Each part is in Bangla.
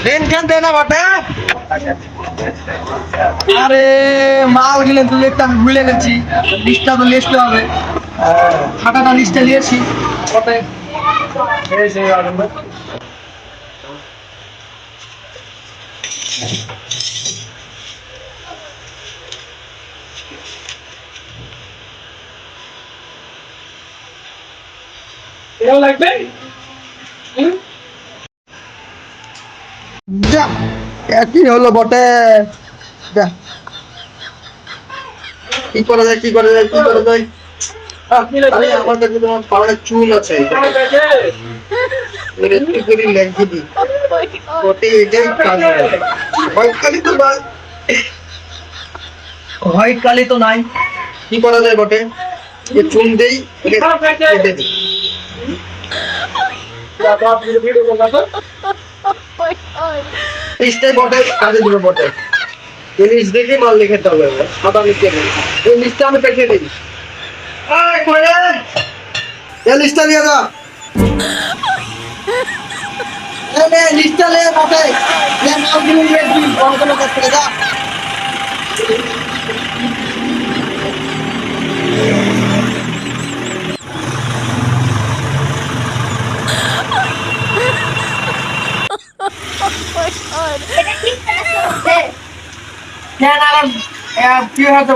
ট্রেন কেন দেয় না বটে আরে, মাল গেলে তো লিখতে আমি ভুলে গেছি। লিস্টটা তো লিখতে হবে। খাটাটা লিস্টে নিয়েছি। কত যা একই হলো বটে। যা। কি করা যায় কি করা যায় কি করা যায়? আমার কাছে তোমার পাড়ায় চুল আছে। একটু করে দিই এটাই কাজ কালি তো নাই হোয়াইট তো নাই। কি করা যায় বটে? যে চুন দেই কেটে দিই বটে কাজে দিবে বটে। লিস্ট দেখে মাল লিখে হবে লিখতে হবে এই লিস্টটা আমি পেটে দিই এই লিস্টটা দিয়ে দাও এই নে বটে নে মালগুলো নিয়ে দিই কোন কোন যা।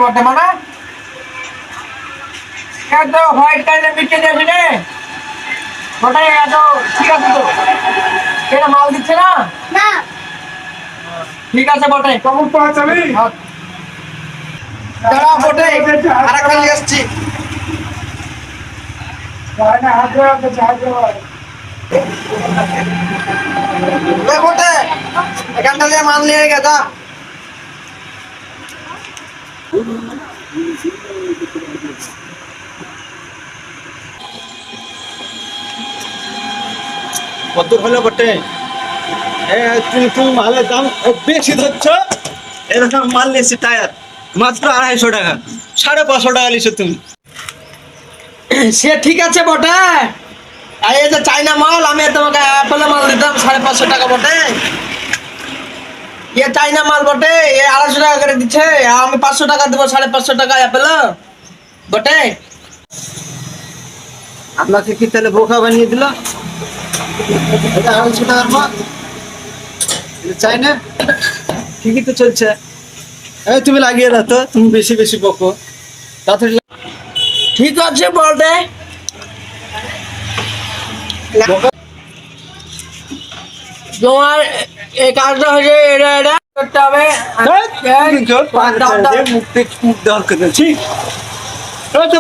বটে মানে? হোয়াইট কালার মিটে যাবে রে। ওটা এত ঠিক আছে তো। এটা মাল দিচ্ছে না না ঠিক আছে বটে কখন পৌঁছাবি দাঁড়া বটে আর একটা নিয়ে আসছি এ বটে এখানটা দিয়ে মাল নিয়ে গেছা কত হলো বটে? এ তুমি মালের দাম বেশি ধরছ? এরকম মাল নিয়েছি টায়ার। মাত্র আড়াইশো টাকা। সাড়ে পাঁচশো টাকা নিছো তুমি। সে ঠিক আছে বটে। আর এই যে চাইনা মাল, আমি তোমাকে অ্যাপেলে মাল দিতাম, সাড়ে পাঁচশো টাকা বটে। ইয়ে চাইনা মাল বটে, এ আড়াইশো টাকা করে দিচ্ছে। আমি পাঁচশো টাকা দেবো, সাড়ে পাঁচশো টাকা অ্যাপেল। বটে? আপনাকে কি তাহলে বোকা বানিয়ে দিল? এটা আড়াইশো টাকার মাল? চাই না? ঠিকই তো চলছে। এই তুমি লাগিয়ে দাও তো তুমি বেশি বেশি বকো। তাড়াতাড়ি ঠিক আছে বটে তোমার এই কাজটা হয়েছে এটা এটা করতে হবে।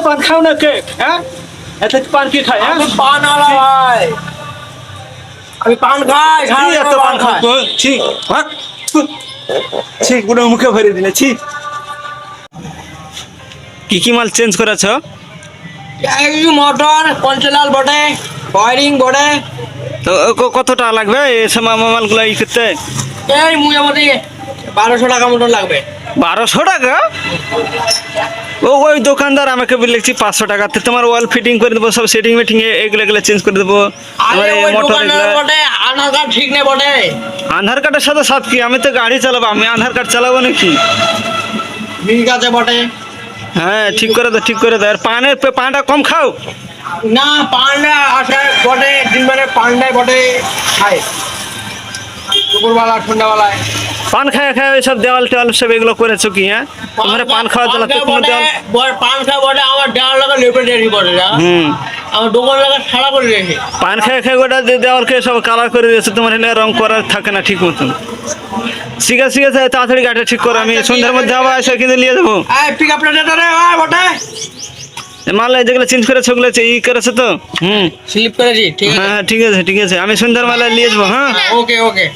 পান। খাও, না কে হ্যাঁ? এত পান কি খায় হ্যাঁ? পান আলা ভাই। আমি পান খাই সারা এত পান তো, ছি, থু। ছি পুরো মুখে ভরে দিলে ছি। কি কি মাল চেঞ্জ করেছ? এই মোটর পঞ্চলাল বটে ওয়ারিং বটে। তো ক- কত টাকা লাগবে? এসব মালগুলো ই করতে? এই মোটামুটি বারোশো টাকা মতন লাগবে। বারোশো টাকা? ও ওই দোকানদার আমাকে বলেছি পাঁচশো টাকা। তো তোমার ওয়াল ফিটিং করে দেবো সব সেটিং মেটিং এগুলো এগুলো চেঞ্জ করে দেবো। আধার কার্ড ঠিক নেই বটে। আধার কার্ডের সাথে সাথ কি? আমি তো গাড়ি চালাবো আমি আধার কার্ড চালাবো নাকি? ঠিক আছে বটে। হ্যাঁ ঠিক করে দাও ঠিক করে দাও। আর পানের পানটা কম খাও। না পান্ডা আসে বটে দিন মানে পান্ডায় বটে। খায়। দুপুরবেলা সন্ধ্যাবেলায়। পান খায় খায় সব দেওয়াল টেওয়াল সব এগুলো করেছ কি হ্যাঁ? তোমার পান খাওয়া জন্য তো কোনো দেওয়াল পান খায় বটে আমার দেওয়াল লাগা লেপে রেডি বটে যা হুম। আমার দোকান লাগা সারা করে রেখে। পান খেয়ে খেয়ে গোটা যে দেওয়ালকে সব কালার করে দিয়েছে তোমার এখানে রং করা থাকে না ঠিক মতন। ঠিক আছে ঠিক আছে তাড়াতাড়ি গাড়িটা ঠিক করো আমি সন্ধ্যার মধ্যে যাব এসে কিন্তু নিয়ে যাব। পিক আপ ওই বটে। মাল যেগুলো চেঞ্জ করেছে ওগুলো ই করেছে তো? হুম। স্লিপ করেছি ঠিক আছে। হ্যাঁ ঠিক আছে ঠিক আছে আমি সন্ধ্যার মেলায় নিয়ে যাব হ্যাঁ? ওকে ওকে